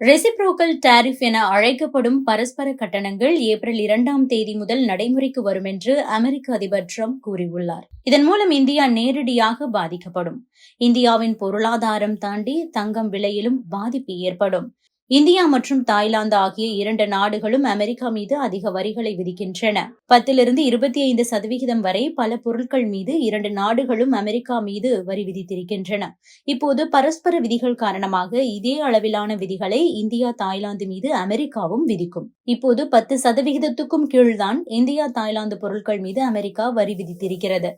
Reciprocal tariff என அழைக்கப்படும் பரஸ்பர கட்டணங்கள் ஏப்ரல் இரண்டாம் தேதி முதல் நடைமுறைக்கு வரும் என்று அமெரிக்க அதிபர் ட்ரம்ப் கூறியுள்ளார். இதன் மூலம் இந்தியா நேரடியாக பாதிக்கப்படும். இந்தியாவின் பொருளாதாரம் தாண்டி தங்கம் விலையிலும் பாதிப்பு ஏற்படும். இந்தியா மற்றும் தாய்லாந்து ஆகிய இரண்டு நாடுகளும் அமெரிக்கா மீது அதிக வரிகளை விதிக்கின்றன. பத்திலிருந்து இருபத்தி ஐந்து சதவிகிதம் வரை பல பொருட்கள் மீது இரண்டு நாடுகளும் அமெரிக்கா மீது வரி விதித்திருக்கின்றன. இப்போது பரஸ்பர விதிகள் காரணமாக இதே அளவிலான விதிகளை இந்தியா தாய்லாந்து மீது அமெரிக்காவும் விதிக்கும். இப்போது பத்து சதவிகிதத்துக்கும் கீழ்தான் இந்தியா தாய்லாந்து பொருட்கள் மீது அமெரிக்கா வரி விதித்திருக்கிறது.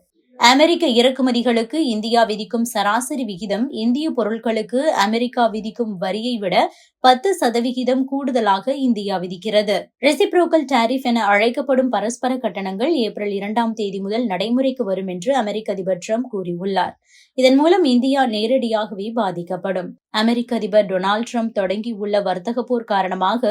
அமெரிக்க இறக்குமதிகளுக்கு இந்தியா விதிக்கும் சராசரி விகிதம் இந்திய பொருட்களுக்கு அமெரிக்கா விதிக்கும் வரியை விட பத்து சதவிகிதம் கூடுதலாக இந்தியா விதிக்கிறது. ரெசிப்ரோக்கல் டாரிஃப் என அழைக்கப்படும் பரஸ்பர கட்டணங்கள் ஏப்ரல் இரண்டாம் தேதி முதல் நடைமுறைக்கு வரும் என்று அமெரிக்க அதிபர் ட்ரம்ப் கூறியுள்ளார். இதன் மூலம் இந்தியா நேரடியாகவே பாதிக்கப்படும். அமெரிக்க அதிபர் டொனால்டு ட்ரம்ப் தொடங்கியுள்ள வர்த்தக போர் காரணமாக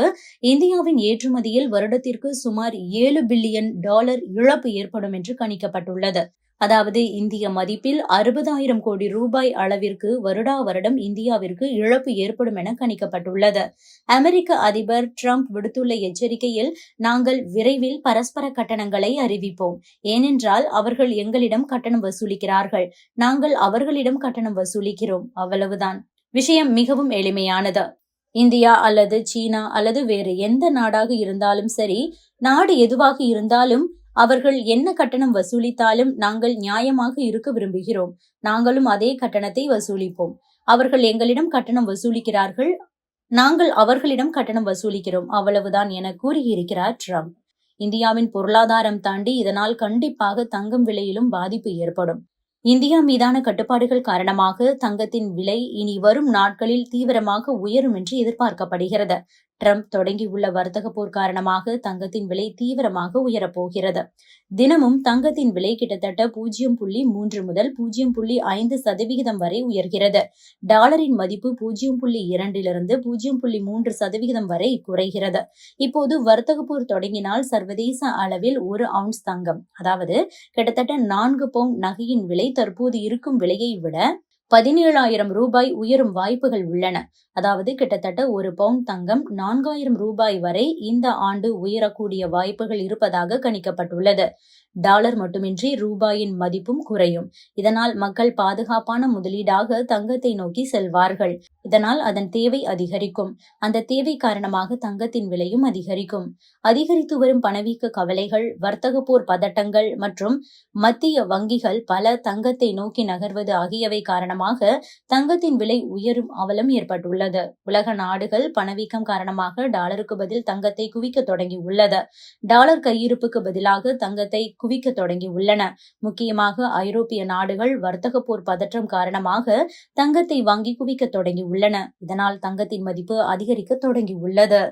இந்தியாவின் ஏற்றுமதியில் வருடத்திற்கு சுமார் ஏழு பில்லியன் டாலர் இழப்பு ஏற்படும் என்று கணிக்கப்பட்டுள்ளது. அதாவது இந்திய மதிப்பில் அறுபதாயிரம் கோடி ரூபாய் அளவிற்கு வருடா வருடம் இந்தியாவிற்கு இழப்பு ஏற்படும் என கணிக்கப்பட்டுள்ளது. அமெரிக்க அதிபர் ட்ரம்ப் விடுத்துள்ள எச்சரிக்கையில் நாங்கள் விரைவில் பரஸ்பர கட்டணங்களை அறிவிப்போம். ஏனென்றால் அவர்கள் எங்களிடம் கட்டணம் வசூலிக்கிறார்கள். நாங்கள் அவர்களிடம் கட்டணம் வசூலிக்கிறோம். அவ்வளவுதான். விஷயம் மிகவும் எளிமையானது. இந்தியா அல்லது சீனா அல்லது வேறு எந்த நாடாக இருந்தாலும் சரி நாடு எதுவாக இருந்தாலும் அவர்கள் என்ன கட்டணம் வசூலித்தாலும் நாங்கள் நியாயமாக இருக்க விரும்புகிறோம். நாங்களும் அதே கட்டணத்தை வசூலிப்போம். அவர்கள் எங்களிடம் கட்டணம் வசூலிக்கிறார்கள். நாங்கள் அவர்களிடம் கட்டணம் வசூலிக்கிறோம். அவ்வளவுதான் என கூறியிருக்கிறார் ட்ரம்ப். இந்தியாவின் பொருளாதாரம் தாண்டி இதனால் கண்டிப்பாக தங்கம் விலையிலும் பாதிப்பு ஏற்படும். இந்தியா மீதான கட்டுப்பாடுகள் காரணமாக தங்கத்தின் விலை இனி வரும் நாட்களில் தீவிரமாக உயரும் என்று எதிர்பார்க்கப்படுகிறது. ட்ரம்ப் தொடங்கியுள்ள வர்த்தக போர் காரணமாக தங்கத்தின் விலை தீவிரமாக உயரப்போகிறது தினமும் தங்கத்தின் விலை கிட்டத்தட்ட பூஜ்ஜியம் புள்ளி மூன்று முதல் பூஜ்ஜியம் புள்ளி ஐந்து சதவிகிதம் வரை உயர்கிறது. டாலரின் மதிப்பு பூஜ்ஜியம் புள்ளி இரண்டிலிருந்து பூஜ்ஜியம் புள்ளி மூன்று சதவிகிதம் வரை குறைகிறது. இப்போது வர்த்தக போர் தொடங்கினால் சர்வதேச அளவில் ஒரு அவுன்ஸ் தங்கம் அதாவது கிட்டத்தட்ட நான்கு பவுண்ட் நகையின் விலை தற்போது இருக்கும் விலையை விட பதினேழாயிரம் ரூபாய் உயரும் வாய்ப்புகள் உள்ளன. அதாவது கிட்டத்தட்ட ஒரு பவுண்ட் தங்கம் நான்காயிரம் ரூபாய் வரை இந்த ஆண்டு உயரக்கூடிய வாய்ப்புகள் இருப்பதாக கணிக்கப்பட்டுள்ளது. டாலர் மட்டுமின்றி ரூபாயின் மதிப்பும் குறையும். இதனால் மக்கள் பாதுகாப்பான முதலீடாக தங்கத்தை நோக்கி செல்வார்கள். இதனால் அதன் தேவை அதிகரிக்கும். அந்த தேவை காரணமாக தங்கத்தின் விலையும் அதிகரிக்கும். அதிகரித்து வரும் பணவீக்க கவலைகள் வர்த்தக போர் பதட்டங்கள் மற்றும் மத்திய வங்கிகள் பல தங்கத்தை நோக்கி நகர்வது ஆகியவை காரணமாக காரணமாக தங்கத்தின் விலை உயரும் அவலம் ஏற்பட்டுள்ளது. உலக நாடுகள் பணவீக்கம் காரணமாக டாலருக்கு பதில் தங்கத்தை குவிக்க தொடங்கியுள்ளது. டாலர் கையிருப்புக்கு பதிலாக தங்கத்தை குவிக்க தொடங்கியுள்ளன. முக்கியமாக ஐரோப்பிய நாடுகள் வர்த்தக போர் பதற்றம் காரணமாக தங்கத்தை வாங்கி குவிக்க தொடங்கியுள்ளன. இதனால் தங்கத்தின் மதிப்பு அதிகரிக்க தொடங்கியுள்ளது.